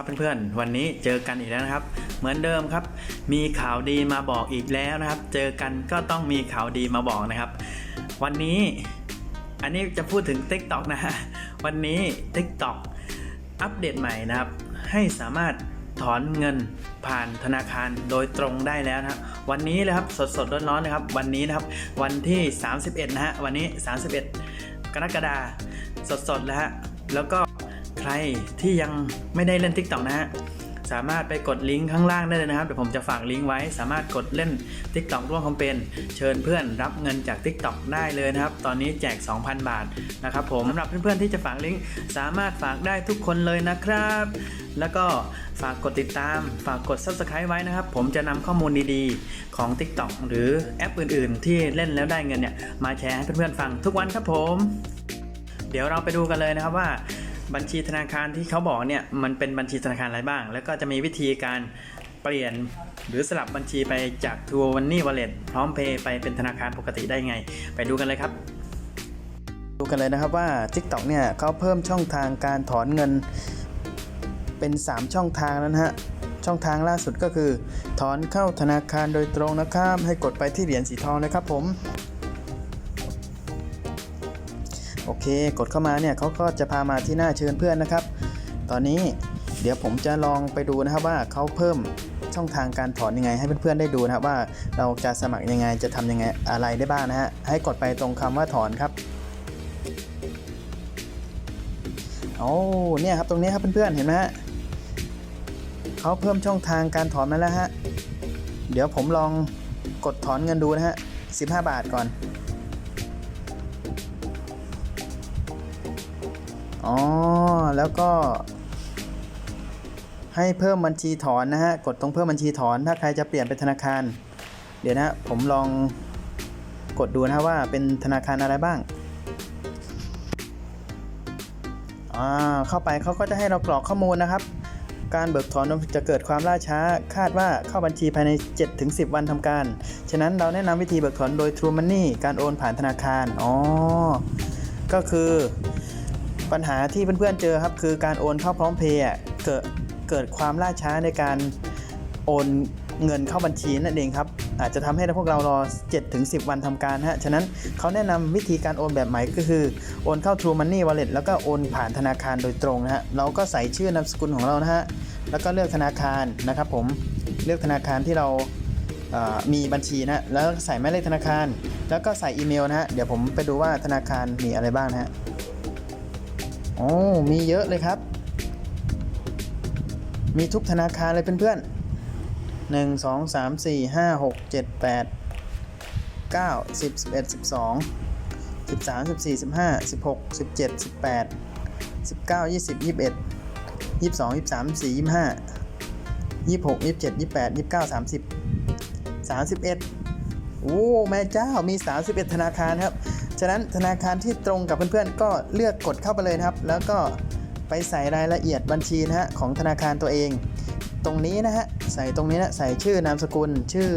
ครับเพื่อนๆวันนี้เจอกันอีกแล้วนะครับ เหมือนเดิมครับ มีข่าวดีมาบอกอีกแล้วนะครับ เจอกันก็ต้องมีข่าวดีมาบอกนะครับ วันนี้อันนี้จะพูดถึง TikTok นะฮะวันนี้ TikTok อัปเดตใหม่นะครับ ให้สามารถถอนเงินผ่านธนาคารโดยตรงได้แล้วนะครับวันนี้เลยครับสดๆร้อนๆนะครับ วันนี้นะครับวันที่ 31 นะฮะวันนี้ 31 กรกฎาคมสดๆแล้วฮะแล้วก็ ใครที่ยังไม่ได้เล่น TikTok นะฮะสามารถไปกดลิงก์ข้างล่างได้เลยนะครับเดี๋ยวผมจะฝากลิงก์ไว้ สามารถกดเล่น TikTok ร่วมแคมเปญเชิญเพื่อนรับเงินจาก TikTok ได้เลยนะครับ ตอนนี้แจก 2,000 บาทนะครับผมสำหรับเพื่อนๆที่จะฝากลิงก์สามารถฝากได้ทุกคนเลยนะครับ แล้วก็ฝากกดติดตาม ฝากกด Subscribe ไว้นะครับ ผมจะนำข้อมูลดีๆของ TikTok หรือแอปอื่นๆ ที่เล่นแล้วได้เงินเนี่ยมาแชร์ให้เพื่อนๆฟังทุกวันครับผม เดี๋ยวเราไปดูกันเลยนะครับว่า บัญชีธนาคารที่เขาบอกเนี่ยมันเป็นบัญชีธนาคารอะไรบ้าง แล้วก็จะมีวิธีการเปลี่ยนหรือสลับบัญชีไปจาก t ัวร์วันนี่วอลเล็ตพร้อมเพย์ไปเป็นธนาคารปกติได้ไง ไปดูกันเลยครับดูกันเลยนะครับว่า TikTok เนี่ยเขาเพิ่มช่องทางการถอนเงินเป็น 3 ช่องทางแล้วนะฮะช่องทางล่าสุดก็คือ ถอนเข้าธนาคารโดยตรงนะครับ ให้กดไปที่เหรียญสีทองนะครับผม โอเค กดเข้ามาเนี่ยเขาก็จะพามาที่หน้าเชิญเพื่อนนะครับ ตอนนี้เดี๋ยวผมจะลองไปดูนะครับว่าเขาเพิ่มช่องทางการถอนยังไง ให้เพื่อนๆได้ดูนะครับว่าเราจะสมัครยังไงจะทำยังไงอะไรได้บ้างนะฮะให้กดไปตรงคำว่าถอนครับโอ้เนี่ยครับตรงนี้ครับเพื่อนๆเห็นไหมฮะเขาเพิ่มช่องทางการถอนมาแล้วฮะเดี๋ยวผมลองกดถอนเงินดูนะฮะ15 บาทก่อน อ๋อ แล้วก็ ให้เพิ่มบัญชีถอนนะฮะ กดตรงเพิ่มบัญชีถอน ถ้าใครจะเปลี่ยนเป็นธนาคาร เดี๋ยวนะผมลองกดดูนะว่าเป็นธนาคารอะไรบ้างอ่าเข้าไปเขาก็จะให้เรากรอกข้อมูลนะครับ การเบิกถอนจะเกิดความล่าช้า คาดว่าเข้าบัญชีภายใน 7-10 วันทำการ ฉะนั้นเราแนะนำวิธีเบิกถอนโดย True Money การโอนผ่านธนาคาร อ๋อ ก็คือ ปัญหาที่เพื่อนๆเจอครับคือการโอนเข้าพร้อมเพย์เกิดเกิดความล่าช้าในการโอนเงินเข้าบัญชีนั่นเองครับอาจจะทำให้พวกเรารอ 7-10 วันทำการฮะ ฉะนั้นเขาแนะนำวิธีการโอนแบบใหม่ก็คือ โอนเข้า True Money Wallet แล้วก็โอนผ่านธนาคารโดยตรงนะฮะ เราก็ใส่ชื่อนามสกุลของเรานะฮะ แล้วก็เลือกธนาคารนะครับผม เลือกธนาคารที่เรามีบัญชีนะฮะแล้วใส่หมายเลขธนาคาร แล้วก็ใส่อีเมลนะฮะ เดี๋ยวผมไปดูว่าธนาคารมีอะไรบ้างนะฮะ โอ้มีเยอะเลยครับ มีทุกธนาคารเลยเพื่อนๆหนึ่งสองสามสี่ห้าหกเจ็ดแปดเก้าสิบสิบเอ็ดสิบสองสิบสามสิบสี่สิบห้าสิบหกสิบเจ็ดสิบแปดสิบเก้ายี่สิบยี่สิบเอ็ดยี่สิบสองยี่สิบสามสี่ยี่สิบห้ายี่สิบหกยี่สิบเจ็ดยี่สิบแปดยี่สิบเก้าสามสิบสามสิบเอ็ด โอ้แม่เจ้ามี 31 ธนาคารครับ ฉะนั้นธนาคารที่ตรงกับเพื่อนๆ ก็เลือกกดเข้าไปเลยครับ แล้วก็ไปใส่รายละเอียดบัญชีนะฮะของธนาคารตัวเอง ตรงนี้นะฮะใส่ตรงนี้นะใส่ชื่อนามสกุล ชื่อ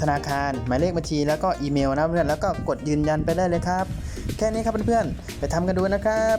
ธนาคาร หมายเลขบัญชี แล้วก็อีเมลนะเพื่อนแล้วก็กดยืนยันไปได้เลยครับ แค่นี้ครับเพื่อนๆไปทำกันดูนะครับ